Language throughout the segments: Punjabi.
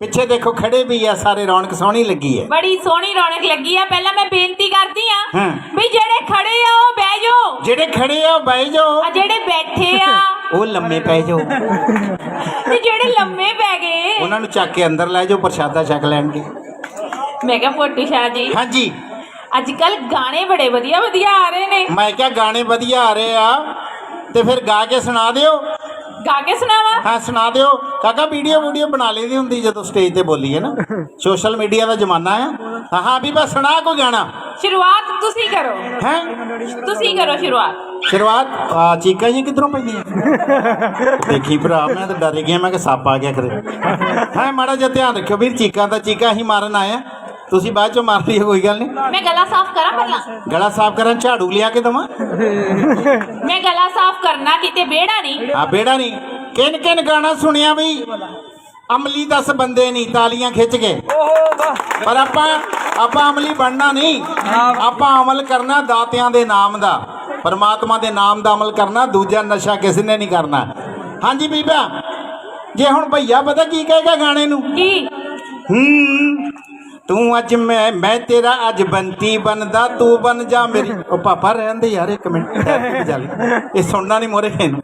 ਪਿੱਛੇ ਦੇਖੋ ਖੜੇ ਵੀ ਆ ਸਾਰੇ ਰੌਣਕ ਸੋਹਣੀ ਲੱਗੀ ਹੈ। ਬੜੀ ਸੋਹਣੀ ਰੌਣਕ ਲੱਗੀ ਆ। ਪਹਿਲਾਂ ਮੈਂ ਬੇਨਤੀ ਕਰਦੀ ਆ ਹਾਂ। ਵੀ ਜਿਹੜੇ ਖੜੇ ਆ ਉਹ ਬਹਿ ਜਾਓ। ਜਿਹੜੇ ਖੜੇ ਆ ਉਹ ਬਹਿ ਜਾਓ। ਆ ਜਿਹੜੇ ਬੈਠੇ ਆ। ਉਹ ਲੰਮੇ ਪੈ ਜਾਓ। ਤੇ ਜਿਹੜੇ ਲੰਮੇ ਪੈ ਗਏ। ਉਹਨਾਂ ਨੂੰ ਚੱਕ ਕੇ ਅੰਦਰ ਲੈ ਜਾਓ ਪ੍ਰਸ਼ਾਦਾ ਛਕ ਲੈਣਗੇ। ਮੈਂ ਕਿਹਾ ਫੋਟੂ ਸ਼ਾਹ ਜੀ। ਹਾਂਜੀ। ਅੱਜ ਕੱਲ ਗਾਣੇ ਬੜੇ ਵਧੀਆ ਵਧੀਆ ਆ ਰਹੇ ਨੇ। ਮੈਂ ਕਿਹਾ ਗਾਣੇ ਵਧੀਆ ਆ ਰਹੇ ਆ। ਤੇ ਫਿਰ ਗਾ ਕੇ ਸੁਣਾ ਦਿਓ। ਗਾ ਕੇ ਸੁਣਾਵਾ? ਹਾਂ ਸੁਣਾ ਦਿਓ। ਕਾਕਾ ਵੀਡੀਓ ਵੀਡੀਓ ਬਣਾ ਲਈ ਦੀ ਹੁੰਦੀ ਜਦੋਂ ਸਟੇਜ ਤੇ ਬੋਲੀ ਹੈ ਨਾ। ਸੋਸ਼ਲ ਮੀਡੀਆ ਦਾ ਜ਼ਮਾਨਾ ਆ। ਹਾਂ ਹਾਂ ਵੀ ਬਸ ਸੁਣਾ ਕੋ ਗਾਣਾ ਸ਼ੁਰੂਆਤ ਤੁਸੀਂ ਕਰੋ। ਹੈ? ਤੁਸੀਂ ਕਰੋ ਸ਼ੁਰੂਆਤ। ਸ਼ੁਰੂਆਤ? ਆ ਚੀਕਾਂ ਜੀ ਕਿਧਰੋਂ ਪੈਂਦੀਆਂ? ਦੇਖੀ ਭਰਾ ਮੈਂ ਤਾਂ ਡਰ ਗਿਆ। ਮੈਂ ਕਿ ਸੱਪ ਆ ਗਿਆ ਕਰੇ ਹਾਂ ਮਾੜਾ ਜਿਹਾ ਧਿਆਨ ਰੱਖਿਓ ਵੀਰ ਚੀਕਾਂ ਦਾ ਚੀਕਾਂ ਹੀ ਮਾਰਨ ਆਇਆ। ਤੁਸੀਂ ਬਾਅਦ ਚੋਂ ਮਾਰ ਲਿਓ ਕੋਈ ਗੱਲ ਨਹੀਂ। ਮੈਂ ਗਲਾ ਸਾਫ਼ ਕਰਾਂ ਪਹਿਲਾਂ? ਗਲਾ ਸਾਫ਼ ਕਰਨ ਝਾੜੂ ਲਿਆ ਕੇ ਦਵਾਂ? ਮੈਂ ਗਲਾ ਸਾਫ਼ ਕਰਨਾ ਕਿਤੇ ਬੇੜਾ ਨਹੀਂ। ਆ ਬੇੜਾ ਨਹੀਂ। ਕਿਨ ਕਿਨ ਗਾਣਾ ਸੁਣਿਆ ਬਈ? ਅਮਲੀ 10 ਬੰਦੇ ਨਹੀਂ ਤਾਲੀਆਂ ਖਿੱਚ ਕੇ। ਪਰ ਆਪਾਂ ਆਪਾਂ ਅਮਲੀ ਬਣਨਾ ਨਹੀਂ। ਆਪਾਂ ਅਮਲ ਕਰਨਾ ਦਾਤਿਆਂ ਦੇ ਨਾਮ ਦਾ। ਪਰਮਾਤਮਾ ਦੇ ਨਾਮ ਦਾ ਅਮਲ ਕਰਨਾ ਦੂਜਾ ਨਸ਼ਾ ਕਿਸੇ ਨੇ ਨਹੀਂ ਕਰਨਾ। ਹਾਂਜੀ ਬੀਬਾ ਜੇ ਹੁਣ ਭਈਆ ਪਤਾ ਕੀ ਕਹੇਗਾ ਗਾਣੇ ਨੂੰ? ਕੀ? ਹੂੰ ਤੂੰ ਅੱਜ ਮੈਂ ਮੈਂ ਤੇਰਾ ਅੱਜ ਬੰਤੀ ਬਣਦਾ ਤੂੰ ਬਣ ਜਾ ਮੇਰੀ। ਉਹ ਪਾਪਾ ਰਹਿੰਦੇ ਯਾਰ ਇੱਕ ਮਿੰਟ। ਇਹ ਸੁਣਨਾ ਨਹੀਂ ਮੋਰੇ ਨੂੰ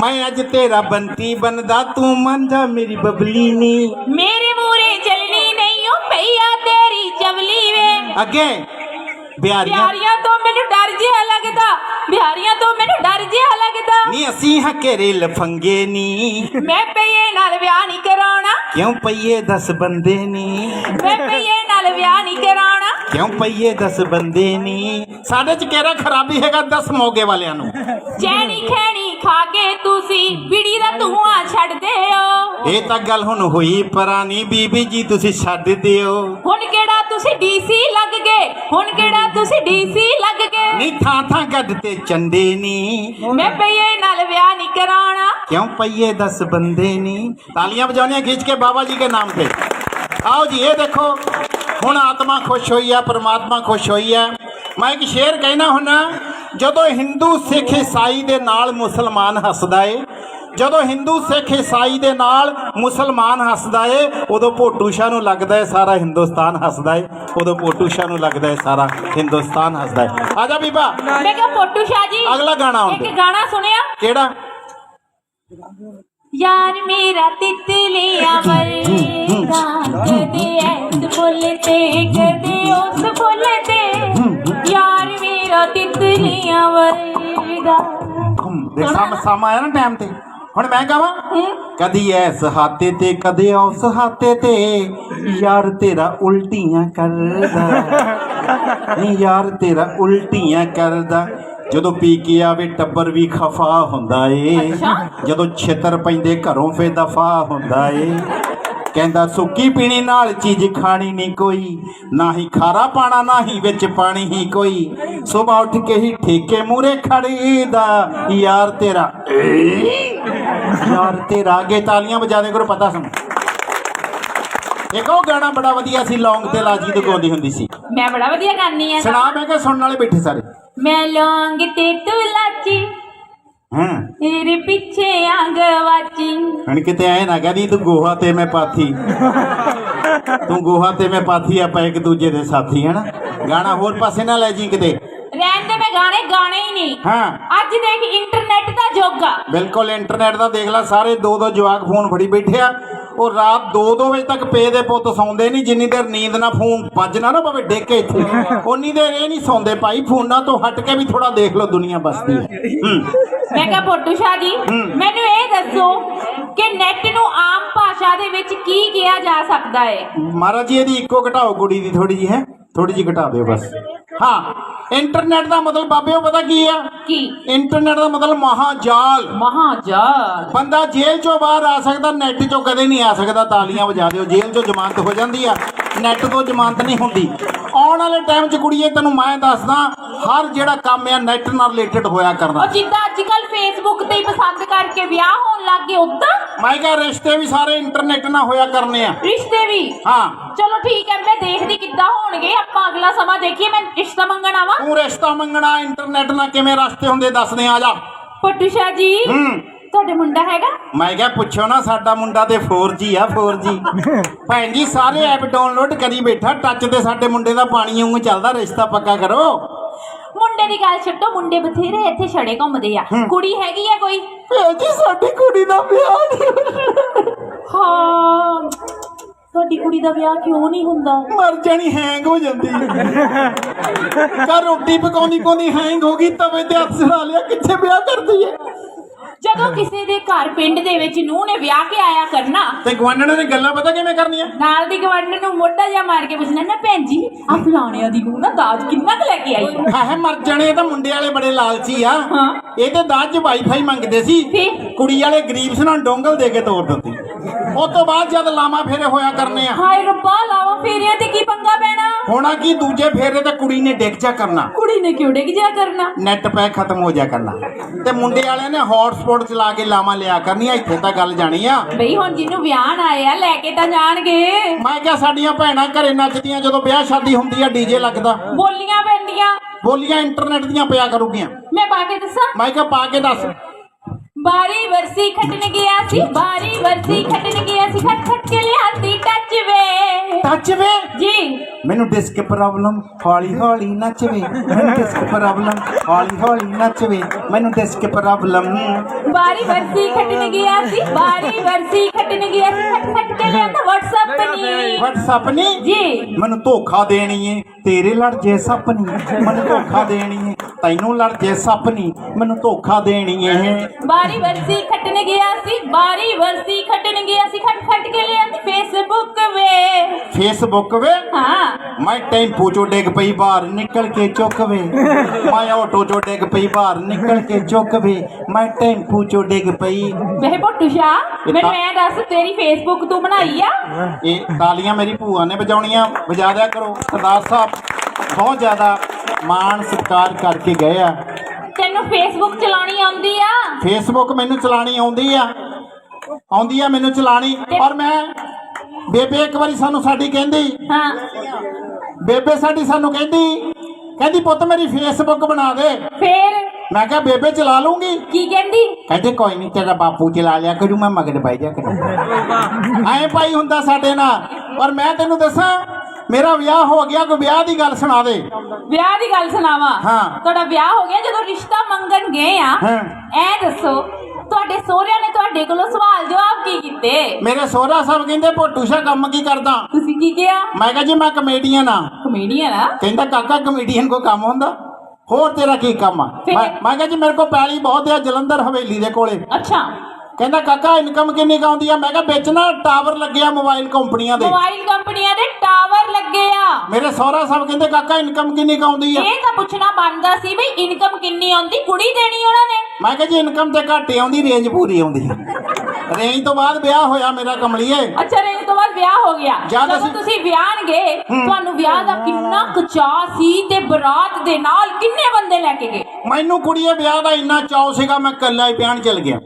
ਮੈਂ ਅੱਜ ਤੇਰਾ ਬੰਤੀ ਬਣਦਾ ਤੂੰ ਮੰਨ ਜਾ ਮੇਰੀ ਬਬਲੀ ਨੀ। ਮੇਰੇ ਮੂਰੇ ਚੱਲਣੀ ਨਹੀਂ ਉਹ ਪਈਆ ਤੇਰੀ ਚਵਲੀ ਵੇ। ਅੱਗੇ। ਬਿਹਾਰੀਆਂ? ਬਿਹਾਰੀਆਂ ਤੋਂ ਮੈਨੂੰ ਡਰ ਜਿਹਾ ਲੱਗਦਾ। ਬਿਹਾਰੀਆਂ ਤੋਂ ਮੈਨੂੰ ਡਰ ਜਿਹਾ ਲੱਗਦਾ। ਨੀ ਅਸੀਂ ਹਕੇਰੇ ਲਫੰਗੇ ਨੀ। ਮੈਂ ਪਈਏ ਨਾਲ ਵਿਆਹ ਨਹੀਂ ਕਰਾਉਣਾ। ਕਿਉਂ ਪਈਏ 10 ਬੰਦੇ ਨੀ? ਮੈਂ ਪਈਏ ਨਾਲ ਵਿਆਹ ਨਹੀਂ ਕਰਾਉਣਾ। ਕਿਉਂ ਪਈਏ 10 ਬੰਦੇ ਨੀ? ਸਾਡੇ ਚ ਕਿਹੜਾ ਖਰਾਬੀ ਹੈਗਾ 10 ਮੋਗੇ ਵਾਲਿਆਂ ਨੂੰ। ਚੈਨੀ ਖੈਣੀ ਖਾ ਕੇ ਤੁਸੀਂ ਬਿੜੀ ਦਾ ਧੂਆਂ ਛੱਡਦੇ ਹੋ ਇਹ ਤਾਂ ਗੱਲ ਹੁਣ ਹੋਈ ਪਰਾਨੀ ਬੀਬੀ ਜੀ ਤੁਸੀਂ ਛੱਡ ਦਿਓ। ਹੁਣ ਕਿਹੜਾ ਤੁਸੀਂ ਡੀਸੀ ਲੱਗ ਗਏ? ਹੁਣ ਕਿਹੜਾ ਤੁਸੀਂ ਡੀਸੀ ਲੱਗ ਗਏ? ਨੀ ਥਾਂ ਥਾਂ ਗੱਡ ਤੇ ਚੰਡੇ ਨੀ। ਮੈਂ ਪਈਏ ਨਾਲ ਵਿਆਹ ਨਹੀਂ ਕਰਾਉਣਾ। ਕਿਉਂ ਪਈਏ 10 ਬੰਦੇ ਨੀ? ਤਾਲੀਆਂ ਬਜਾਉਣੀਆਂ ਖਿੱਚ ਕੇ ਬਾਬਾ ਜੀ ਕੇ ਨਾਮ ਤੇ। ਆਓ ਜੀ ਇਹ ਦੇਖੋ। ਹੁਣ ਆਤਮਾ ਖੁਸ਼ ਹੋਈ ਆ ਪ੍ਰਮਾਤਮਾ ਖੁਸ਼ ਹੋਈ ਆ। ਮੈਂ ਇੱਕ ਸ਼ੇਰ ਕਹਿਣਾ ਹੁੰਨਾ ਜਦੋਂ ਹਿੰਦੂ ਸਿੱਖ ਈਸਾਈ ਦੇ ਨਾਲ ਮੁਸਲਮਾਨ ਹੱਸਦਾ ਏ ਜਦੋਂ ਹਿੰਦੂ ਸਿੱਖ ਈਸਾਈ ਦੇ ਨਾਲ ਮੁਸਲਮਾਨ ਹੱਸਦਾ ਏ ਉਦੋਂ ਭੋਟੂ ਸ਼ਾਹ ਨੂੰ ਲੱਗਦਾ ਏ ਸਾਰਾ ਹਿੰਦੁਸਤਾਨ ਹੱਸਦਾ ਏ। ਉਦੋਂ ਭੋਟੂ ਸ਼ਾਹ ਨੂੰ ਲੱਗਦਾ ਏ ਸਾਰਾ ਹਿੰਦੁਸਤਾਨ ਹੱਸਦਾ ਏ। ਆਜਾ ਬੀਬਾ। ਮੈਂ ਕਿਹਾ ਪੋਟੂ ਸ਼ਾਹ ਜੀ ਅਗਲਾ ਗਾਣਾ ਇੱਕ ਆਉਂਦੇ ਗਾਣਾ ਸੁਣਿਆ? ਕਿਹੜਾ? ਯਾਰ ਮੇਰਾ ਤਿਤਲੀਆਂ ਵਰਗਾ ਕਦੇ ਐਸ ਬੋਲਤੇ ਕਦੇ ਉਸ ਬੋਲਤੇ ਯਾਰ ਮੇਰਾ ਤਿਤਲੀਆਂ ਵਰਗਾ। ਦੇਖ ਸਮ ਸਮ ਆਇਆ ਨਾ ਟਾਈਮ ਤੇ? ਹੁਣ ਮੈਂ ਕਹਾਂ ਕਦੀ ਐਸ ਹਾਤੇ ਤੇ ਕਦੇ ਉਸ ਹਾਤੇ ਤੇ। ਯਾਰ ਤੇਰਾ ਉਲਟੀਆਂ ਕਰਦਾ। ਨਹੀਂ ਯਾਰ ਤੇਰਾ ਉਲਟੀਆਂ ਕਰਦਾ। ਜਦੋਂ ਪੀ ਕੇ ਆਵੇ ਟੱਬਰ ਵੀ ਖਫਾ ਹੁੰਦਾ ਏ। ਜਦੋਂ ਛਿੱਤਰ ਪੈਂਦੇ ਘਰੋਂ ਫੇ ਦਫਾ ਹੁੰਦਾ ਏ। ਕਹਿੰਦਾ ਸੁੱਕੀ ਪੀਣੀ ਨਾਲ ਚੀਜ਼ ਖਾਣੀ ਨਹੀਂ ਕੋਈ ਨਾ ਹੀ ਖਾਰਾ ਪਾਣਾ ਨਾ ਹੀ ਵਿੱਚ ਪਾਣੀ ਹੀ ਕੋਈ। ਸਵੇਰ ਉੱਠ ਕੇ ਹੀ ਠੇਕੇ ਮੂਰੇ ਖੜੀਦਾ ਯਾਰ ਤੇਰਾ। ਯਾਰ ਤੇਰਾ ਅੱਗੇ ਤਾਲੀਆਂ ਵਜਾ ਦੇ ਕਰੋ ਪਤਾ ਸਾਨੂੰ ਇੱਕ ਉਹ ਗਾਣਾ ਬੜਾ ਵਧੀਆ ਸੀ ਲੌਂਗ ਤੇ ਲਾਜੀ ਤੋਂ ਗਾਉਂਦੀ ਹੁੰਦੀ ਸੀ। ਮੈਂ ਬੜਾ ਵਧੀਆ ਗਾਨੀ ਆ ਸੁਣਾ ਮੈਂ ਕਿ ਸੁਣਨ ਵਾਲੇ ਬੈਠੇ ਸਾਰੇ। ਮੈਂ ਲੌਂਗ ਤੇ ਤੂੰ ਲਾਚੀ ਤੇਰੇ ਪਿੱਛੇ ਅੰਗ ਵਾਚੀ। ਹੁਣ ਕਿਤੇ ਐ ਨਾ ਕਹਦੀ ਤੂੰ ਗੋਹਾ ਤੇ ਮੈਂ ਪਾਥੀ। ਤੂੰ ਗੋਹਾ ਤੇ ਮੈਂ ਪਾਥੀ ਆਪਾਂ ਇੱਕ ਦੂਜੇ ਦੇ ਸਾਥੀ ਹਨਾ? ਗਾਣਾ ਹੋਰ ਪਾਸੇ ਨਾ ਲੈ ਜੀ ਕਿਤੇ। ਰਹਿਣ ਦੇ ਮੈਂ ਗਾਣੇ ਗਾਣੇ ਹੀ ਨਹੀਂ। ਹਾਂ। ਅੱਜ ਦੇਖ ਇੰਟਰਨੈਟ ਦਾ ਯੁੱਗ ਆ ਬਿਲਕੁਲ ਇੰਟਰਨੈਟ ਦਾ ਦੇਖ ਲੈ ਸਾਰੇ ਦੋ ਦੋ ਜਵਾਕ ਫੋਨ ਫੜੀ ਬੈਠੇ ਆ। ਉਹ ਰਾਤ 2-2 ਵਜੇ ਤੱਕ ਪੇ ਦੇ ਪੁੱਤ ਸੌਂਦੇ ਨਹੀਂ ਜਿੰਨੀ ਦੇਰ ਨੀਂਦ ਨਾ ਫੋਨ ਵੱਜਣਾ ਨਾ ਭਾਵੇਂ ਡਿੱਗ ਕੇ ਇੱਥੇ। ਉਨੀ ਦੇਰ ਇਹ ਨਹੀਂ ਸੌਂਦੇ ਭਾਈ ਫੋਨਾਂ ਤੋਂ ਹਟ ਕੇ ਵੀ ਥੋੜਾ ਦੇਖ ਲਓ ਦੁਨੀਆ ਬਸਦੀ ਹੂੰ। ਮੈਂ ਕਿਹਾ ਪੋਟੂ ਸ਼ਾਹ ਜੀ ਮੈਨੂੰ ਇਹ ਦੱਸੋ ਕਿ ਨੈਟ ਨੂੰ ਆਮ ਭਾਸ਼ਾ ਦੇ ਵਿੱਚ ਕੀ ਕਿਹਾ ਜਾ ਸਕਦਾ ਹੈ? ਮਹਾਰਾਜ ਜੀ ਇਹਦੀ ਇੱਕੋ ਘਟਾਓ ਕੁੜੀ ਦੀ ਥੋੜੀ ਜੀ ਹੈ ਥੋੜੀ ਜੀ ਘਟਾ ਦਿਓ ਬਸ। ਹਾਂ ਇੰਟਰਨੈਟ ਦਾ ਮਤਲਬ ਬਾਬਿਓ ਪਤਾ ਕੀ ਆ? ਕੀ? ਇੰਟਰਨੈਟ ਦਾ ਮਤਲਬ ਮਹਾਜਾਲ। ਮਹਾਜਾਲ। ਬੰਦਾ ਜੇਲ੍ਹ ਚੋਂ ਬਾਹਰ ਆ ਸਕਦਾ ਨੈਟ ਚੋਂ ਕਦੇ ਨਹੀਂ ਆ ਸਕਦਾ ਤਾਲੀਆਂ ਵਜਾ ਦਿਓ ਜੇਲ੍ਹ ਚੋਂ ਜ਼ਮਾਨਤ ਹੋ ਜਾਂਦੀ ਆ। ਨੈਟ ਤੋਂ ਜ਼ਮਾਨਤ ਨਹੀਂ ਹੁੰਦੀ। ਆਉਣ ਵਾਲੇ ਟਾਈਮ 'ਚ ਕੁੜੀਏ ਤੈਨੂੰ ਮੈਂ ਦੱਸਦਾ ਹਰ ਜਿਹੜਾ ਕੰਮ ਆ ਨੈਟ ਨਾਲ ਰਿਲੇਟਡ ਹੋਇਆ ਕਰਨਾ। ਉਹ ਜਿੱਦਾਂ ਅੱਜ ਕੱਲ ਫੇਸਬੁੱਕ ਤੇ ਹੀ ਪਸੰਦ ਕਰਕੇ ਵਿਆਹ ਹੋਣ ਲੱਗ ਗਏ ਉਦਾਂ ਮੈਂ ਕਿਹਾ ਰਿਸ਼ਤੇ ਵੀ ਸਾਰੇ ਇੰਟਰਨੈਟ ਨਾਲ ਹੋਇਆ ਕਰਨੇ ਆ। ਰਿਸ਼ਤੇ ਵੀ? ਹਾਂ। ਚਲੋ ਠੀਕ ਹੈ ਮੈਂ ਦੇਖਦੀ ਕਿੱਦਾਂ ਹੋਣਗੇ ਆਪਾਂ ਅਗਲਾ ਸਮਾਂ ਦੇਖੀਏ ਮੈਂ ਰਿਸ਼ਤਾ ਮੰਗਣ ਆਵਾਂ? ਤੂੰ ਰਿਸ਼ਤਾ ਮੰਗਣਾ ਇੰਟਰਨੈਟ ਨਾਲ ਕਿਵੇਂ ਰਸਤੇ ਹੁੰਦੇ ਦੱਸਦੇ ਆ ਜਾ। ਪੋਟੂ ਸ਼ਾਹ ਜੀ ਹੂੰ। ਤੁਹਾਡੇ ਮੁੰਡਾ ਹੈਗਾ? ਮੈਂ ਕਿਹਾ ਪੁੱਛੋ ਨਾ ਸਾਡਾ ਮੁੰਡਾ ਤੇ 4G ਆ 4G ਭੈਣ ਜੀ ਸਾਰੇ ਐਪ ਡਾਊਨਲੋਡ ਕਰੀ ਬੈਠਾ ਟੱਚ ਤੇ ਸਾਡੇ ਮੁੰਡੇ ਦਾ ਪਾਣੀ ਵਾਂਗੂ ਚੱਲਦਾ ਰਿਸ਼ਤਾ ਪੱਕਾ ਕਰੋ। ਮੁੰਡੇ ਦੀ ਗੱਲ ਛੱਡੋ ਮੁੰਡੇ ਬਥੇਰੇ ਇੱਥੇ ਛੜੇ ਘੁੰਮਦੇ ਆ। ਕੁੜੀ ਹੈਗੀ ਆ ਕੋਈ? ਭੈਣ ਜੀ ਸਾਡੀ ਕੁੜੀ ਦਾ ਵਿਆਹ ਨਹੀਂ ਹਾਂ ਤੁਹਾਡੀ ਕੁੜੀ ਦਾ ਵਿਆਹ ਕਿਉਂ ਨਹੀਂ ਹੁੰਦਾ? ਮਰ ਜਾਣੀ ਹੈਂਗ ਹੋ ਜਾਂਦੀ। ਕਾ ਰੋਟੀ ਪਕਾਉਂਦੀ ਪਕਾਉਂਦੀ ਹੈਂਗ ਹੋ ਗਈ ਤਵੇ ਤੇ ਹੱਥ ਸੜਾ ਲਿਆ ਕਿੱਥੇ ਵਿਆਹ ਕਰਦੀ ਹੈ ਜਦੋਂ ਕਿਸੇ ਦੇ ਘਰ ਪਿੰਡ ਦੇ ਵਿੱਚ ਨੂੰਹ ਨੇ ਵਿਆਹ ਕੇ ਆਇਆ ਕਰਨਾ ਤੇ ਗਵਾਂਢਣਾਂ ਨੇ ਗੱਲਾਂ ਪਤਾ ਕਿਵੇਂ ਕਰਨੀਆਂ? ਨਾਲ ਦੀ ਗਵਾਂਢਣ ਨੂੰ ਮੋਢਾ ਜਿਹਾ ਮਾਰ ਕੇ ਪੁੱਛਣਾ ਨਾ ਭੈਣ ਜੀ ਆ ਫਲਾਣਿਆਂ ਦੀ ਨੂੰਹ ਨਾ ਦਾਜ ਕਿੰਨਾ ਕੁ ਲੈ ਕੇ ਆਈ ਹੈ? ਹੈ ਮਰ ਜਾਣੇ ਇਹ ਤਾਂ ਮੁੰਡੇ ਵਾਲੇ ਬੜੇ ਲਾਲਚੀ ਆ। ਹਾਂ। ਇਹ ਤੇ ਦਾਜ 'ਚ ਵਾਈਫਾਈ ਮੰਗਦੇ ਸੀ। ਫਿਰ? ਕੁੜੀ ਵਾਲੇ ਗਰੀਬ ਸੀ ਨਾ ਡੋਂਗਲ ਦੇ ਕੇ ਤੋੜ ਦਿੱਤੀ ਉਸ ਤੋਂ ਬਾਅਦ ਜਦ ਲਾਮਾ ਫੇਰੇ ਹੋਇਆ ਕਰਨੇ ਆ। ਹਾਏ ਰੱਬਾ ਲਾਵਾ ਫੇਰਿਆਂ ਤੇ ਕੀ ਪੰਗਾ ਪੈਣਾ? ਹੋਣਾ ਕੀ ਦੂਜੇ ਫੇਰੇ ਤੇ ਕੁੜੀ ਨੇ ਡਿੱਗ ਜਾ ਕਰਨਾ। ਕੁੜੀ ਨੇ ਕਿਉਂ ਡਿੱਗ ਜਾ ਕਰਨਾ? ਨੈਟ ਪੈਕ ਖਤਮ ਹੋ ਜਾ ਕਰਨਾ। ਤੇ ਮੁੰਡੇ ਵਾਲਿਆਂ ਨੇ ਹੌਟਸਪੌਟ ਚਲਾ ਕੇ ਲਾਮਾ ਲਿਆ ਕਰਨੀਆਂ ਇੱਥੇ ਤਾਂ ਗੱਲ ਜਾਣੀ ਆ। ਬਈ ਹੁਣ ਜਿਹਨੂੰ ਵਿਆਹ ਆਏ ਆ ਲੈ ਕੇ ਤਾਂ ਜਾਣਗੇ। ਮੈਂ ਕਿਹਾ ਸਾਡੀਆਂ ਭੈਣਾਂ ਘਰੇ ਨੱਚਦੀਆਂ ਜਦੋਂ ਵਿਆਹ ਸ਼ਾਦੀ ਹੁੰਦੀ ਆ ਡੀਜੇ ਲੱਗਦਾ। ਬੋਲੀਆਂ ਪੈਂਦੀਆਂ। ਬੋਲੀਆਂ ਇੰਟਰਨੈਟ ਦੀਆਂ ਪਿਆ ਕਰੂਗੀਆਂ। ਮੈਂ ਪਾ ਕੇ ਦੱਸਾਂ? ਮੈਂ ਕਿਹਾ ਪਾ ਕੇ ਦੱਸ। ਬਾਰੀ ਵਰਸੀ ਖੱਟਣ ਗਿਆ ਸੀ ਬਾਰੀ ਵਰਸੀ ਖੱਟਣ ਗਿਆ ਸੀ ਖੱਟ ਖੱਟ ਕੇ ਲਿਆਂਦੀ ਟੱਚ ਵੇ। ਟੱਚ ਵੇ? ਜੀ। ਮੈਨੂੰ ਡਿਸਕ ਪ੍ਰੋਬਲਮ ਹੌਲੀ ਹੌਲੀ ਨੱਚਵੇ। ਮੈਨੂੰ ਡਿਸਕ ਪ੍ਰੋਬਲਮ ਹੌਲੀ ਹੌਲੀ ਨੱਚਵੇ। ਮੈਨੂੰ ਡਿਸਕ ਪ੍ਰੋਬਲਮ ਬਾਰੀ ਵਰਸੀ ਖੱਟਣ ਗਿਆ ਸੀ ਬਾਰੀ ਵਰਸੀ ਖੱਟਣ ਗਿਆ ਸੀ ਖੱਟ ਖੱਟ ਕੇ ਲਿਆਂਦਾ WhatsApp ਨਹੀਂ WhatsApp ਨਹੀਂ ਜੀ। ਮੈਨੂੰ ਧੋਖਾ ਦੇਣੀ ਏ। ਤੇਰੇ ਲੜ ਜੇ ਸੱਪ ਨਹੀਂ ਮੈਨੂੰ ਧੋਖਾ ਦੇਣੀ ਏ। ਤੈਨੂੰ ਲੜ ਜੇ ਸੱਪ ਨਹੀਂ ਮੈਨੂੰ ਧੋਖਾ ਦੇਣੀ ਏ। ਬਾਰੀ ਵਰਸੀ ਖੱਟਣ ਗਿਆ ਸੀ ਬਾਰੀ ਵਰਸੀ ਖੱਟਣ ਗਿਆ ਸੀ। ਖੱਟ ਖੱਟ ਕੇ ਲਿਆਂਦੀ ਫੇਸਬੁੱਕ ਵੇ। ਫੇਸਬੁੱਕ ਵੇ? ਹਾਂ। ਮੈਂ ਟੈਂਪੂ ਚੋਂ ਡਿੱਗ ਪਈ ਬਾਹਰ ਨਿਕਲ ਕੇ ਚੁੱਕ ਵੇ। ਮੈਂ ਆਟੋ ਚੋਂ ਡਿੱਗ ਪਈ ਬਾਹਰ ਨਿਕਲ ਕੇ ਚੁੱਕ ਵੇ। ਮੈਂ ਟੈਂਪੂ ਚੋਂ ਡਿੱਗ ਪਈ। ਵੇ ਭੋਟੂ ਸ਼ਾਹ ਮੈਨੂੰ ਐ ਦੱਸ ਤੇਰੀ ਫੇਸਬੁੱਕ ਤੂੰ ਬਣਾਈ ਆ? ਇਹ ਤਾਲੀਆਂ ਮੇਰੀ ਭੂਆ ਨੇ ਵਜਾਉਣੀਆਂ। ਵਜਾ ਦਿਆ ਕਰੋ। ਸਰਦਾਰ ਸਾਹਿਬ ਬਹੁਤ ਜ਼ਿਆਦਾ ਮਾਣ ਸਤਿਕਾਰ ਕਰਕੇ ਗਏ ਆ। ਤੈਨੂੰ ਫੇਸਬੁੱਕ ਚਲਾਉਣੀ ਆਉਂਦੀ ਆ? ਫੇਸਬੁੱਕ ਮੈਨੂੰ ਚਲਾਣੀ ਆਉਂਦੀ ਆ। ਆਉਂਦੀ ਆ ਮੈਨੂੰ ਚਲਾਣੀ ਔਰ ਮੈਂ ਬੇਬੇ ਇੱਕ ਵਾਰੀ ਸਾਨੂੰ ਸਾਡੀ ਕਹਿੰਦੀ। ਹਾਂ। ਬੇਬੇ ਸਾਡੀ ਸਾਨੂੰ ਕਹਿੰਦੀ ਕਹਿੰਦੀ ਪੁੱਤ ਮੇਰੀ ਫੇਸਬੁੱਕ ਬਣਾ ਦੇ। ਫੇਰ? ਮੈਂ ਕਿਹਾ ਬੇਬੇ ਚਲਾ ਲੂੰਗੀ। ਕੀ ਕਹਿੰਦੀ? ਕਹਿੰਦੇ ਕੋਈ ਨਹੀਂ ਤੇਰਾ ਬਾਪੂ ਚਲਾ ਲਿਆ ਕਰੂ ਮੈਂ ਮਗਰ ਬਹਿ ਜਾ ਕਰੂ। ਐਂ ਭਾਈ ਹੁੰਦਾ ਸਾਡੇ ਨਾਲ। ਔਰ ਮੈਂ ਤੈਨੂੰ ਦੱਸਾਂ ਮੇਰਾ ਵਿਆਹ ਹੋ ਗਿਆ ਕੋਈ ਵਿਆਹ ਦੀ ਗੱਲ ਸੁਣਾ ਦੇ। ਵਿਆਹ ਦੀ ਗੱਲ ਸੁਣਾਵਾ? ਹਾਂ। ਤੁਹਾਡਾ ਵਿਆਹ ਹੋ ਗਿਆ ਜਦੋਂ ਰਿਸ਼ਤਾ ਮੰਗਣ ਗਏ ਆ। ਹਾਂ। ਐ ਦੱਸੋ ਤੁਹਾਡੇ ਸਹੁਰਿਆਂ ਨੇ ਤੁਹਾਡੇ ਕੋਲੋਂ ਸਵਾਲ ਜਵਾਬ ਕੀ ਕੀਤੇ? ਮੇਰੇ ਸਹੁਰਾ ਸਾਹਿਬ ਕਹਿੰਦੇ ਭੋਟੂ ਸ਼ਾ ਕੰਮ ਕੀ ਕਰਦਾ? ਤੁਸੀਂ ਕੀ ਕਿਹਾ? ਮੈਂ ਕਿਹਾ ਜੀ ਮੈਂ ਕਮੇਡੀਅਨ ਆ। ਕਮੇਡੀਅਨ ਆ? ਕਹਿੰਦਾ ਕਾਕਾ ਕਮੇਡੀਅਨ ਕੋ ਕੰਮ ਹੁੰਦਾ? ਹੋਰ ਤੇਰਾ ਕੀ ਕੰਮ ਆ? ਮੈਂ ਕਿਹਾ ਜੀ ਮੇਰੇ ਕੋ ਪੈਲੀ ਬਹੁਤ ਆ ਜਲੰਧਰ ਹਵੇਲੀ ਦੇ ਕੋਲੇ। ਅੱਛਾ। ਕਹਿੰਦਾ ਕਾਕਾ ਇਨਕਮ ਕਿੰਨੀ ਕੁ ਆਉਂਦੀ ਆ? ਮੈਂ ਕਿਹਾ ਵਿੱਚ ਨਾ ਟਾਵਰ ਲੱਗੇ ਆ ਮੋਬਾਈਲ ਕੰਪਨੀਆਂ ਦੇ। ਮੋਬਾਈਲ ਕੰਪਨੀਆਂ ਦੇ ਟਾਵਰ ਲੱਗੇ ਆ। ਮੇਰੇ ਸਹੁਰਾ ਸਾਹਿਬ ਕਹਿੰਦੇ ਕਾਕਾ ਇਨਕਮ ਕਿੰਨੀ ਕੁ ਆਉਂਦੀ ਆ? ਇਹ ਤਾਂ ਪੁੱਛਣਾ ਬਣਦਾ ਸੀ ਬਈ ਇਨਕਮ ਕਿੰਨੀ ਆਉਂਦੀ ਕੁੜੀ ਦੇਣੀ ਉਹਨਾਂ ਨੇ। ਮੈਂ ਕਿਹਾ ਜੀ ਇਨਕਮ ਤੇ ਘੱਟ ਹੀ ਆਉਂਦੀ ਰੇਂਜ ਪੂਰੀ ਆਉਂਦੀ ਰੇਂਜ ਤੋਂ ਬਾਅਦ ਵਿਆਹ ਹੋਇਆ ਮੇਰਾ ਕਮਲੀਏ। ਅੱਛਾ ਰੇ ਤੋਂ ਬਾਅਦ ਵਿਆਹ ਹੋ ਗਿਆ। ਜਦ ਜਦੋਂ ਅਸੀਂ- ਤੁਸੀਂ ਵਿਆਹਣ ਗਏ ਤੁਹਾਨੂੰ ਵਿਆਹ ਦਾ ਕਿੰਨਾ ਕਚਾ ਸੀ ਤੇ ਬਰਾਤ ਦੇ ਨਾਲ ਕਿੰਨੇ ਬੰਦੇ ਲੈ ਕੇ ਗਏ? ਮੈਨੂੰ ਕੁੜੀਏ ਵਿਆਹ ਦਾ ਇੰਨਾ ਚਾਅ ਸੀਗਾ ਮੈਂ ਕੱਲਾ ਹੀ ਵਿਆਹਣ ਚਲ ਗਿਆ।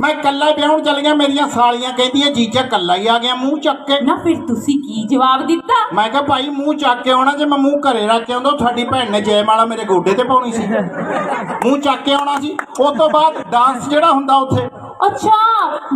ਮੈਂ ਕੱਲਾ ਵਿਆਹਣ ਚਲ ਗਿਆ ਮੇਰੀਆਂ ਸਾਲੀਆਂ ਕਹਿੰਦੀਆਂ ਜੀਜਾ ਕੱਲਾ ਹੀ ਆ ਗਿਆ ਮੂੰਹ ਚੱਕ ਕੇ। ਨਾ ਫਿਰ ਤੁਸੀਂ ਕੀ ਜਵਾਬ ਦਿੱਤਾ? ਮੈਂ ਕਿਹਾ ਭਾਈ ਮੂੰਹ ਚੱਕ ਕੇ ਆਉਣਾ ਜੇ ਮੈਂ ਮੂੰਹ ਘਰੇ ਰੱਖ ਕੇ ਆਉਂਦਾ ਤੁਹਾਡੀ ਭੈਣ ਨੇ ਜੈਮਾਲਾ ਮੇਰੇ ਗੋਡੇ ਤੇ ਪਾਉਣੀ ਸੀ। ਮੂੰਹ ਚੱਕ ਕੇ ਆਉਣਾ ਸੀ। ਉਸ ਤੋਂ ਬਾਅਦ ਡਾਂਸ ਜਿਹੜਾ ਹੁੰਦਾ ਉੱਥੇ ਅੱਛਾ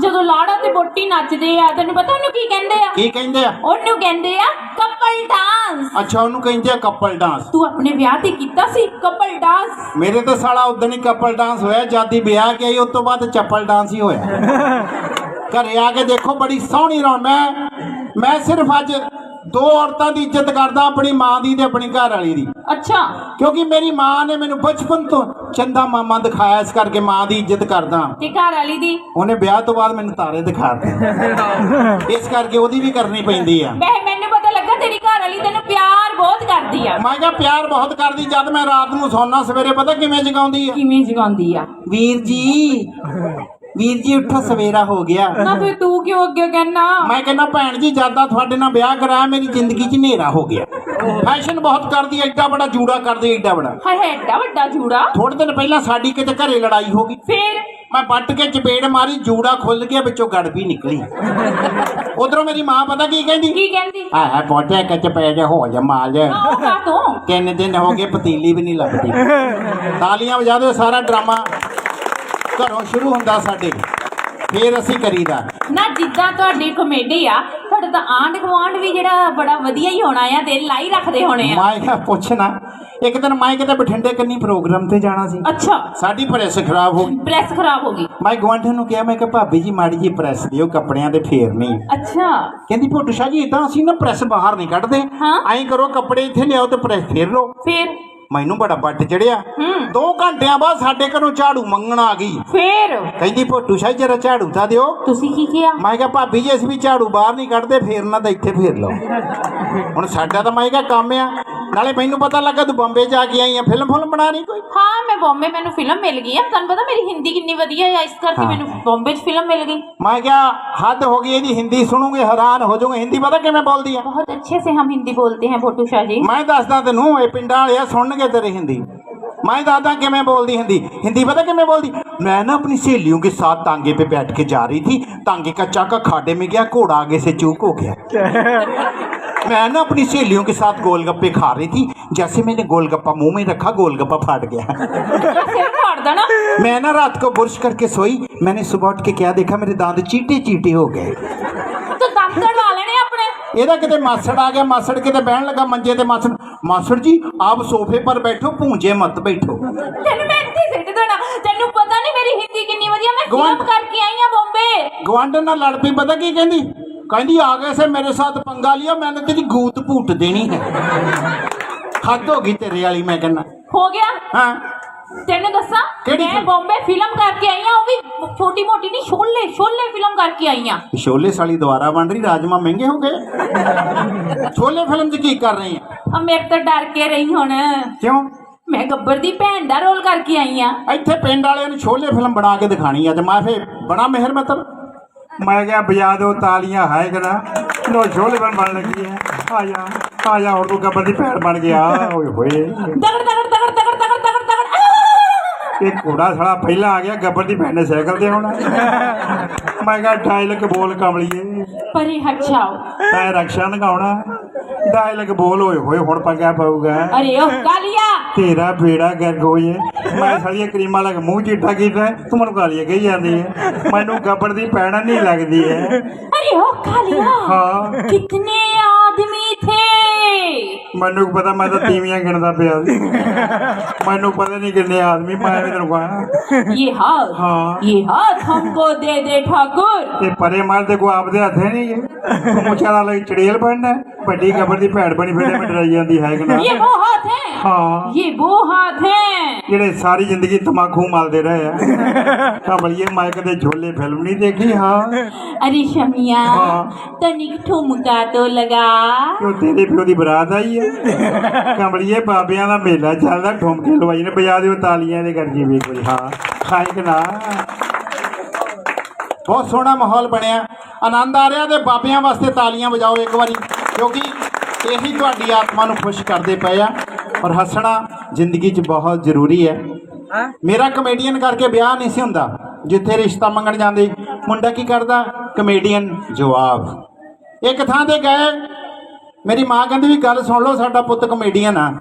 ਜਦੋਂ ਲਾੜਾ ਤੇ ਬੋਟੀ ਨੱਚਦੇ ਆ ਤੈਨੂੰ ਪਤਾ ਉਹਨੂੰ ਕੀ ਕਹਿੰਦੇ ਆ? ਕੀ ਕਹਿੰਦੇ ਆ? ਉਹਨੂੰ ਕਹਿੰਦੇ ਆ ਕਪਲ ਡਾਂਸ ਅੱਛਾ ਉਹਨੂੰ ਕਹਿੰਦੇ ਆ ਕਪਲ ਡਾਂਸ ਤੂੰ ਆਪਣੇ ਵਿਆਹ ਤੇ ਕੀਤਾ ਸੀ ਕਪਲ ਡਾਂਸ ਮੇਰੇ ਤੇ ਸਾਲਾ ਉਦੋਂ ਹੀ ਕਪਲ ਡਾਂਸ ਹੋਇਆ ਜਦ ਹੀ ਵਿਆਹ ਕੇ ਆਈ ਉਸ ਤੋਂ ਬਾਅਦ ਚੱਪਲ ਡਾਂਸ ਹੀ ਹੋਇਆ। ਘਰੇ ਆ ਕੇ ਦੇਖੋ ਬੜੀ ਸੋਹਣੀ ਰੌਣ ਮੈਂ ਮੈਂ ਸਿਰਫ ਅੱਜ ਦੋ ਔਰਤਾਂ ਦੀ ਇੱਜ਼ਤ ਕਰਦਾ ਆਪਣੀ ਮਾਂ ਦੀ ਤੇ ਆਪਣੀ ਘਰ ਵਾਲੀ ਦੀ। ਅੱਛਾ। ਕਿਉਂਕਿ ਮੇਰੀ ਮਾਂ ਨੇ ਮੈਨੂੰ ਬਚਪਨ ਤੋਂ ਚੰਦਾ ਮਾਮਾ ਦਿਖਾਇਆ ਇਸ ਕਰਕੇ ਮਾਂ ਦੀ ਇੱਜ਼ਤ ਕਰਦਾ। ਤੇ ਘਰ ਵਾਲੀ ਦੀ? ਉਹਨੇ ਵਿਆਹ ਤੋਂ ਬਾਅਦ ਮੈਨੂੰ ਤਾਰੇ ਦਿਖਾ ਦਿੱਤੇ। ਇਸ ਕਰਕੇ ਉਹਦੀ ਵੀ ਕਰਨੀ ਪੈਂਦੀ ਆ। ਵੈਸੇ ਮੈਨੂੰ ਪਤਾ ਲੱਗਾ ਤੇਰੀ ਘਰ ਵਾਲੀ ਤੈਨੂੰ ਪਿਆਰ ਬਹੁਤ ਕਰਦੀ ਆ। ਮੈਂ ਕਿਹਾ ਪਿਆਰ ਬਹੁਤ ਕਰਦੀ ਜਦ ਮੈਂ ਰਾਤ ਨੂੰ ਸੌਣਾ ਸਵੇਰੇ ਪਤਾ ਕਿਵੇਂ ਜਗਾਉਂਦੀ ਆ? ਕਿਵੇਂ ਜਗਾਉਂਦੀ ਆ? ਵੀਰ ਜੀ ਵੀਰ ਜੀ ਉੱਠੋ ਸਵੇਰਾ ਹੋ ਗਿਆ। ਨਾ ਫਿਰ ਤੂੰ ਕਿਉਂ ਅੱਗੇ ਕਹਿਣਾ ਮੈਂ ਕਹਿੰਦਾ ਭੈਣ ਜੀ ਜ਼ਿਆਦਾ ਤੁਹਾਡੇ ਨਾਲ ਵਿਆਹ ਕਰਾਇਆ ਮੇਰੀ ਜ਼ਿੰਦਗੀ 'ਚ ਹਨੇਰਾ ਹੋ ਗਿਆ। ਫੈਸ਼ਨ ਬਹੁਤ ਕਰਦੀ ਐ ਐਡਾ ਬੜਾ ਜੂੜਾ ਕਰਦੀ ਐ ਐਡਾ ਬੜਾ ਹਾਏ ਹਾਏ ਐਡਾ ਵੱਡਾ ਜੂੜਾ? ਥੋੜੇ ਦਿਨ ਪਹਿਲਾਂ ਸਾਡੀ ਕਿਤੇ ਘਰੇ ਲੜਾਈ ਹੋ ਗਈ। ਫਿਰ? ਮੈਂ ਵੱਟ ਕੇ ਚਪੇੜ ਮਾਰੀ ਜੂੜਾ ਖੁੱਲ ਗਿਆ ਵਿੱਚੋਂ ਗੜ ਵੀ ਨਿਕਲੀ। ਉਧਰੋਂ ਮੇਰੀ ਮਾਂ ਪਤਾ ਕੀ ਕਹਿੰਦੀ? ਕੀ ਕਹਿੰਦੀ? ਆ ਹੈ ਪੋਟੇ ਕਿ ਚਪੇੜ ਹੋ ਜਾ ਮਾਲ। ਆਹ ਕਾ ਤੂੰ ਤਿੰਨ ਦਿਨ ਹੋ ਗਏ ਪਤੀਲੀ ਵੀ ਨਹੀਂ ਲੱਭਦੀ ਤਾਲੀਆਂ ਵਜਾ ਦਿਓ ਸਾਰਾ ਡਰਾਮਾ। ਘਰੋਂ ਸ਼ੁਰੂ ਹੁੰਦਾ ਸਾਡੇ ਫੇਰ ਅਸੀਂ ਕਰੀਦਾ। ਨਾ ਜਿੱਦਾਂ ਤੁਹਾਡੀ ਕਮੇਡੀ ਆ ਤੁਹਾਡਾ ਤਾਂ ਆਂਢ ਗੁਆਂਢ ਵੀ ਜਿਹੜਾ ਬੜਾ ਵਧੀਆ ਹੀ ਹੋਣਾ ਆ ਦਿਲ ਲਾਈ ਰੱਖਦੇ ਹੋਣੇ ਆ। ਮੈਂ ਕਿਹਾ ਪੁੱਛਣਾ ਇੱਕ ਦਿਨ ਮੈਂ ਕਿਤੇ ਬਠਿੰਡੇ ਕੰਨੀ ਪ੍ਰੋਗਰਾਮ ਤੇ ਜਾਣਾ ਸੀ। ਅੱਛਾ। ਸਾਡੀ ਪ੍ਰੈਸ ਖਰਾਬ ਹੋ ਗਈ। ਪ੍ਰੈਸ ਖਰਾਬ ਹੋ ਗਈ। ਮੈਂ ਗੁਆਂਢਣ ਨੂੰ ਕਿਹਾ ਮੈਂ ਕਿਹਾ ਭਾਬੀ ਜੀ ਮਾੜੀ ਜੀ ਪ੍ਰੈਸ ਦਿਓ ਕੱਪੜਿਆਂ ਦੇ ਫੇਰਨੀ ਅੱਛਾ। ਕਹਿੰਦੀ ਭੁੱਟੂ ਸ਼ਾਹ ਜੀ ਇਦਾਂ ਅਸੀਂ ਨਾ ਪ੍ਰੈਸ ਬਾਹਰ ਨਹੀਂ ਕੱਢਦੇ। ਐਂ ਕਰੋ ਕੱਪੜੇ ਇੱਥੇ ਲਿਆਓ ਤੇ ਪ੍ਰੈਸ ਫੇਰ ਲਓ। ਫਿਰ? ਮੈਨੂੰ ਬੜਾ ਵੱਟ ਚੜਿਆ। ਹੂੰ। 2 ਘੰਟਿਆਂ ਬਾਅਦ ਸਾਡੇ ਘਰੋਂ ਝਾੜੂ ਮੰਗਣ ਆ ਗਈ। ਫਿਰ? ਕਹਿੰਦੀ ਭੁੱਟੂ ਸ਼ਾਹ ਜਰਾ ਝਾੜੂ ਤਾਂ ਦਿਓ। ਤੁਸੀਂ ਕੀ ਕਿਹਾ? ਮੈਂ ਕਿਹਾ ਭਾਬੀ ਜੀ ਅਸੀਂ ਵੀ ਝਾੜੂ ਬਾਹਰ ਨਹੀਂ ਕੱਢਦੇ ਫੇਰਨਾ ਤਾਂ ਇੱਥੇ ਫੇਰ ਲਓ। ਹੁਣ ਸਾਡਾ ਤਾਂ ਮੈਂ ਕਿਹਾ ਕੰਮ ਆ। ਨਾਲੇ ਮੈਨੂੰ ਪਤਾ ਲੱਗਾ ਤੂੰ ਬੰਬੇ ਜਾ ਕੇ ਆਈ ਆ ਫਿਲਮ ਫਿਲਮ ਬਣਾ ਰਹੀ ਕੋਈ ਹਾਂ ਮੈਂ ਬੰਬੇ ਮੈਨੂੰ ਫਿਲਮ ਮਿਲ ਗਈ ਆ ਤੁਹਾਨੂੰ ਪਤਾ ਮੇਰੀ ਹਿੰਦੀ ਕਿੰਨੀ ਵਧੀਆ ਹੈ ਇਸ ਕਰਕੇ ਹਾਂ। ਮੈਨੂੰ ਬੰਬੇ 'ਚ ਫਿਲਮ ਮਿਲ ਗਈ ਮੈਂ ਕਿਹਾ ਹੱਦ ਹੋ ਗਈ ਇਹਦੀ ਹਿੰਦੀ ਸੁਣੋਗੇ ਹੈਰਾਨ ਹੋ ਜਾਓਗੇ ਹਿੰਦੀ ਪਤਾ ਕਿਵੇਂ ਬੋਲਦੀ ਆ बहुत अच्छे से हम हिंदी बोलते हैं भोटू शाह जी ਮੈਂ ਦੱਸਦਾ ਤੈਨੂੰ ਇਹ ਪਿੰਡਾਂ ਵਾਲੇ ਆ ਸੁਣਨਗੇ ਤੇਰੀ ਹਿੰਦੀ मैं दादा किमें बोल दी हिंदी हिंदी पता किमें बोल दी मैं ना अपनी सहेलियों के साथ तांगे पे बैठ के जा रही थी तांगे का चाका खाडे में गया घोड़ा आगे से चूक हो गया मैं ना अपनी सहेलियों के साथ गोलगप्पे खा रही थी जैसे मैंने गोलगप्पा मुंह में रखा गोलगप्पा फाट गया सिर फाड़ देना मैं ना रात को बुर्श करके सोई मैंने सुबह उठ के क्या देखा मेरे दांत चीटे चीटे हो गए तो दम तड़वा लेने अपने ਇਹਦਾ ਕਿਤੇ ਮਾਸੜ ਆ ਗਿਆ ਮਾਸੜ ਕਿਤੇ ਬਹਿਣ ਲੱਗਾ ਮੰਜੇ ਤੇ ਮਾਸੜ ਮਾਸੜ ਜੀ ਆਪ ਸੋਫੇ ਪਰ ਬੈਠੋ ਭੂੰਜੇ ਮਤ ਬੈਠੋ ਤੈਨੂੰ ਮੈਂ ਇੱਥੇ ਸਿੱਟ ਦੇਣਾ ਤੈਨੂੰ ਪਤਾ ਨਹੀਂ ਮੇਰੀ ਹਿੰਦੀ ਕਿੰਨੀ ਵਧੀਆ ਮੈਂ ਗਵਾਂਢ- ਫਿਲਮ ਕਰਕੇ ਆਈ ਆ ਬੰਬੇ ਗਵਾਂਢਣ ਨਾਲ ਲੜ ਪਈ ਪਤਾ ਕੀ ਕਹਿੰਦੀ ਕਹਿੰਦੀ ਆ ਗਏ ਸੇ ਮੇਰੇ ਸਾਥ ਪੰਗਾ ਲਿਆ ਮੈਨੇ ਤੇਰੀ ਗੂਤ ਭੂਟ ਦੇਣੀ ਹੈ। ਹੱਦ ਹੋ ਗਈ ਤੇਰੇ ਵਾਲੀ ਮੈਂ ਕਹਿੰਦਾ। ਹੋ ਗਿਆ? ਹਾਂ। ਤੈਨੂੰ ਦੱਸਾਂ ਕਿਹੜੀ ਮੈਂ ਬੰਬੇ ਫਿਲਮ ਕਰਕੇ ਆਈ ਆ ਉਹ ਵੀ ਛੋਟੀ ਮੋਟੀ ਨਹੀਂ ਸ਼ੋਲੇ ਸ਼ੋਲੇ ਫਿਲਮ ਕਰਕੇ ਆਈ ਆ ਛੋਲੇ ਸਾਲੀ ਦੁਬਾਰਾ ਬਣ ਰਹੀ ਰਾਜਮਾ ਮਹਿੰਗੇ ਹੋ ਗਏ। ਛੋਲੇ ਫਿਲਮ 'ਚ ਕੀ ਕਰ ਰਹੀ ਹੈ? ਆ ਮੇਰੇ ਤੋਂ ਡਰ ਕੇ ਰਹੀ ਹੁਣ। ਕਿਉਂ? ਮੈਂ ਗੱਬਰ ਦੀ ਭੈਣ ਦਾ ਰੋਲ ਕਰਕੇ ਆਈ ਆ ਇੱਥੇ ਪਿੰਡ ਵਾਲਿਆਂ ਨੂੰ ਛੋਲੇ ਫਿਲਮ ਬਣਾ ਕੇ ਦਿਖਾਣੀ ਅੱਜ ਮੈਂ ਬੜਾ ਮਿਹਰ ਮਤਲਬ। ਮੈਂ ਕਿਹਾ ਬਜਾ ਦੋ ਤਾਲੀਆਂ ਹੈ ਕਰਾ ਲੋ ਛੋਲੇ ਬਣ ਬਣ ਲੱਗੀ ਹੈ। ਆ ਜਾ ਆ ਜਾ ਹੁਣ ਤੂੰ ਗੱਬਰ ਦੀ ਭੈਣ ਬਣ ਗਿਆ। ਓਏ ਹੋਏ। ਤਗੜ ਤਗੜ ਤਗੜ ਤਗੜ ਤਗੜ ਤਗੜ ਤਗੜ। ਇਹ ਘੋੜਾ ਸਾਲਾ ਪਹਿਲਾਂ ਆ ਗਿਆ ਗੱਬਰ ਦੀ ਭੈਣ ਨੇ ਸਾਈਕਲ ਤੇ ਆਉਣਾ। ਮੈਂ ਕਿਹਾ ਡਾਇਲੌਗ ਬੋਲ ਕਮਲੀਏ। ਪਰੇ ਹਟ ਜਾਓ। ਤੈਂ ਰਕਸ਼ਾ ਨਗਾਉਣਾ ਡਾਇਲੌਗ ਬੋਲ ਓਏ ਹੋਏ ਹੁਣ ਪੰਗਾ ਪਊਗਾ ਅਰੇ ਓ ਕਾਲੀਆ ਤੇਰਾ ਬੇੜਾ ਗਰਗ ਹੋਏ ਮੈਂ ਸਾਲੀਆਂ ਕਰੀਮਾਂ ਲਗ ਮੂੰਹ ਚਿੱਟਾ ਕੀਤਾ ਹੈ, ਤੂੰ ਮੈਨੂੰ ਗਾਲੀਆਂ ਕਹੀ ਜਾਂਦੀ ਹੈ ਮੈਨੂੰ ਗੱਬੜ ਦੀ ਪੈਣਾ ਨਹੀਂ ਲੱਗਦੀ ਹੈ अरे ओ कालिया हाँ। कितने आदमी थे ਮੈਨੂੰ ਕੀ ਪਤਾ ਮੈਂ ਤਾਂ ਤੀਵੀਆਂ ਗਿਣਦਾ ਪਿਆ ਸੀ ਮੈਨੂੰ ਪਤਾ ਨਹੀਂ ਕਿੰਨੇ ਆਦਮੀ ਮੈਂ ਵੀ ਤੈਨੂੰ ਕਹਾਂ ये हाथ हाँ। ये हाथ हमको दे दे ठाकुर ਤੇ ਪਰੇ ਮਾਰ ਤੇ ਕੋ ਆਪਦੇ ਹੱਥੇ ਨਹੀਂ ਗੇ ਤੂੰ ਮੁੱਛਾਂ ਨਾਲ ਚੜੇਲ ਬਣਨਾ ਵੱਡੀ ਗੱਬੜ ਦੀ ਭੈਣ ਬਣੀ ਫਿਰਦੇ ਮੈਂ ਡਰਾਈ ਜਾਂਦੀ ਹੈ ਕਿ ਨਾ ये वो हाथ है ਹਾਂ ये वो हाथ है ਜਿਹੜੇ ਸਾਰੀ ਜ਼ਿੰਦਗੀ ਤਮਾਕੂ ਮਲਦੇ ਰਹੇ ਆ ਕਮਲੀਏ ਮੈਂ ਕਦੇ ਝੋਲੇ ਫਿਲਮ ਨਹੀਂ ਦੇਖੀ ਹਾਂ अरे शमिया हाँ। तनिक ठुमका तो लगा ਕਿਉਂ ਤੇਰੇ ਪਿਓ ਦੀ ਬਰਾਤ ਆਈ ਹੈ ਕਮਲੀਏ ਬਾਬਿਆਂ ਦਾ ਮੇਲਾ ਚੱਲਦਾ ਠੁਮਕੇ ਲਵਾਈ ਨੇ ਬਜਾ ਦਿਓ ਤਾਲੀਆਂ ਦੇ ਗਰਜੀ ਵੀ ਕੋਈ ਹਾਂ ਖਾਇਕ ਨਾ ਬਹੁਤ ਸੋਹਣਾ ਮਾਹੌਲ ਬਣਿਆ ਆਨੰਦ ਆ ਰਿਹਾ ਤੇ ਬਾਬਿਆਂ ਵਾਸਤੇ ਤਾਲੀਆਂ ਵਜਾਓ ਇੱਕ ਵਾਰੀ ਕਿਉਂਕਿ ਇਹੀ ਤੁਹਾਡੀ ਆਤਮਾ ਨੂੰ ਖੁਸ਼ ਕਰਦੇ ਪਏ ਆ ਔਰ ਹੱਸਣਾ ਜ਼ਿੰਦਗੀ 'ਚ ਬਹੁਤ ਜ਼ਰੂਰੀ ਹੈ। ਮੇਰਾ ਕਮੇਡੀਅਨ ਕਰਕੇ ਵਿਆਹ ਨਹੀਂ ਸੀ ਹੁੰਦਾ ਜਿੱਥੇ ਰਿਸ਼ਤਾ ਮੰਗਣ ਜਾਂਦੇ। ਮੁੰਡਾ ਕੀ ਕਰਦਾ? ਕਮੇਡੀਅਨ ਜਵਾਬ। ਇੱਕ ਥਾਂ ਤੇ ਗਏ ਮੇਰੀ ਮਾਂ ਕਹਿੰਦੀ ਵੀ ਗੱਲ ਸੁਣ ਲਓ ਸਾਡਾ ਪੁੱਤ ਕਮੇਡੀਅਨ ਆ।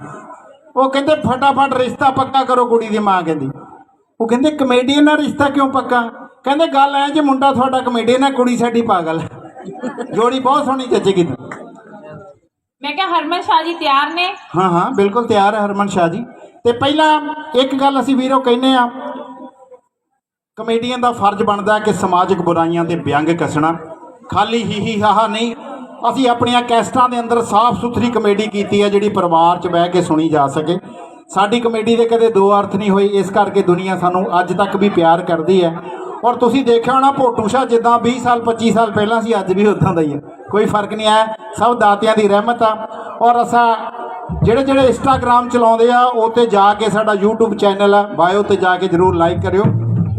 ਉਹ ਕਹਿੰਦੇ ਫਟਾਫਟ ਰਿਸ਼ਤਾ ਪੱਕਾ ਕਰੋ ਕੁੜੀ ਦੀ ਮਾਂ ਕਹਿੰਦੀ। ਉਹ ਕਹਿੰਦੇ ਕਮੇਡੀਅਨ ਨਾਲ ਰਿਸ਼ਤਾ ਕਿਉਂ ਪੱਕਾ? ਕਹਿੰਦੇ ਗੱਲ ਐ ਜੇ ਮੁੰਡਾ ਤੁਹਾਡਾ ਕਮੇਡੀਅਨ ਆ ਕੁੜੀ ਸਾਡੀ ਪਾਗਲ ਜੋੜੀ ਬਹੁਤ ਸੋਹਣੀ ਜੱਜੇਗੀ ਮੈਂ ਕਿਹਾ ਹਰਮਨ ਸ਼ਾਹ ਜੀ ਤਿਆਰ ਨੇ? ਹਾਂ ਹਾਂ, ਬਿਲਕੁਲ ਤਿਆਰ ਹੈ ਹਰਮਨ ਸ਼ਾਹ ਜੀ। ਤੇ ਪਹਿਲਾਂ ਇੱਕ ਗੱਲ ਅਸੀਂ ਵੀਰੋ ਕਹਿੰਨੇ ਆ ਕਮੇਡੀਅਨ ਦਾ ਫਰਜ਼ ਬਣਦਾ ਕਿ ਸਮਾਜਿਕ ਬੁਰਾਈਆਂ ਤੇ ਵਿਅੰਗ ਕੱਸਣਾ। ਖਾਲੀ ਹੀ ਹੀ ਹਾਹਾ ਨਹੀਂ, ਅਸੀਂ ਆਪਣੀਆਂ ਕੈਸਟਾਂ ਦੇ ਅੰਦਰ ਸਾਫ਼ ਸੁਥਰੀ ਕਮੇਡੀ ਕੀਤੀ ਹੈ ਜਿਹੜੀ ਪਰਿਵਾਰ 'ਚ ਬਹਿ ਕੇ ਸੁਣੀ ਜਾ ਸਕੇ। ਸਾਡੀ ਕਮੇਡੀ ਦੇ ਕਦੇ ਦੋ ਅਰਥ ਨਹੀਂ ਹੋਏ, ਇਸ ਕਰਕੇ ਦੁਨੀਆ ਸਾਨੂੰ ਅੱਜ ਤੱਕ ਵੀ ਪਿਆਰ ਕਰਦੀ ਹੈ। ਔਰ ਤੁਸੀਂ ਦੇਖਿਆ ਹੋਣਾ, ਭੋਟੂ ਸ਼ਾਹ ਜਿੱਦਾਂ 20 ਸਾਲ 25 ਸਾਲ ਪਹਿਲਾਂ ਸੀ, ਅੱਜ ਵੀ ਉਦਾਂ ਦਾ ਹੀ ਹੈ। ਕੋਈ ਫ਼ਰਕ ਨਹੀਂ ਆਇਆ ਸਭ ਦਾਤਿਆਂ ਦੀ ਰਹਿਮਤ ਆ। ਔਰ ਅਸਾਂ ਜਿਹੜੇ ਜਿਹੜੇ ਇੰਸਟਾਗ੍ਰam ਚਲਾਉਂਦੇ ਆ ਉਹ 'ਤੇ ਜਾ ਕੇ ਸਾਡਾ YouTube ਚੈਨਲ ਆ, ਬਾਇਓ ਤੇ ਜਾ ਕੇ ਜਰੂਰ ਲਾਈਕ ਕਰਿਓ।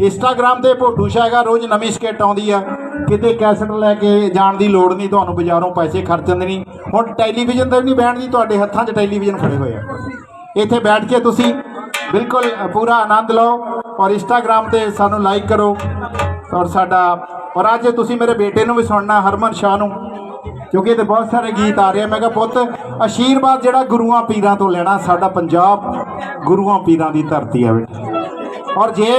ਇੰਸਟਾਗ੍ਰam ਤੇ ਭੋਟੂ ਸ਼ਾਹ ਰੋਜ਼ ਨਵੀਂ ਸਕਿੱਟ ਆਉਂਦੀ ਆ। ਕਿਤੇ ਕੈਸਟ ਲੈ ਕੇ ਜਾਣ ਦੀ ਲੋੜ ਨਹੀਂ, ਤੁਹਾਨੂੰ ਬਾਜ਼ਾਰੋਂ ਪੈਸੇ ਖਰਚਣ ਦੀ ਨਹੀਂ। ਹੁਣ ਟੈਲੀਵਿਜ਼ਨ ਤੇ ਵੀ ਨਹੀਂ ਬੈਠਣ ਦੀ ਤੁਹਾਡੇ ਹੱਥਾਂ 'ਚ ਟੈਲੀਵਿਜ਼ਨ ਫੜੇ ਹੋਏ ਆ। ਇੱਥੇ ਬੈਠ ਕੇ ਤੁਸੀਂ ਬਿਲਕੁਲ ਪੂਰਾ ਆਨੰਦ ਲਓ ਔਰ ਇੰਸਟਾਗ੍ਰam ਤੇ ਸਾਨੂੰ ਲਾਈਕ ਕਰੋ। ਔਰ ਸਾਡਾ ਔਰ ਅੱਜ ਤੁਸੀਂ ਮੇਰੇ ਬੇਟੇ ਨੂੰ ਵੀ ਸੁਣਨਾ, ਹਰਮਨ ਸ਼ਾਹ ਨੂੰ। ਕਿਉਂਕਿ ਇਹਦੇ ਬਹੁਤ ਸਾਰੇ ਗੀਤ ਆ ਰਹੇ ਆ। ਮੈਂ ਕਿਹਾ ਪੁੱਤ ਆਸ਼ੀਰਵਾਦ ਜਿਹੜਾ ਗੁਰੂਆਂ ਪੀਰਾਂ ਤੋਂ ਲੈਣਾ ਸਾਡਾ ਪੰਜਾਬ ਗੁਰੂਆਂ ਪੀਰਾਂ ਦੀ ਧਰਤੀ ਹੈ ਬੇਟਾ। ਔਰ ਜੇ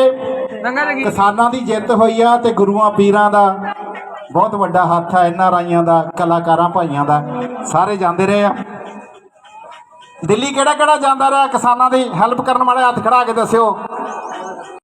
ਕਿਸਾਨਾਂ ਦੀ ਜਿੱਤ ਹੋਈ ਆ ਤੇ ਗੁਰੂਆਂ ਪੀਰਾਂ ਦਾ ਬਹੁਤ ਵੱਡਾ ਹੱਥ ਆ ਇਹਨਾਂ ਰਾਈਆਂ ਦਾ ਕਲਾਕਾਰਾਂ ਭਾਈਆਂ ਦਾ ਸਾਰੇ ਜਾਂਦੇ ਰਹੇ ਆ। ਦਿੱਲੀ ਕਿਹੜਾ ਕਿਹੜਾ ਜਾਂਦਾ ਰਿਹਾ? ਕਿਸਾਨਾਂ ਦੀ ਹੈਲਪ ਕਰਨ ਵਾਲੇ ਹੱਥ ਖੜਾ ਕੇ ਦੱਸਿਓ।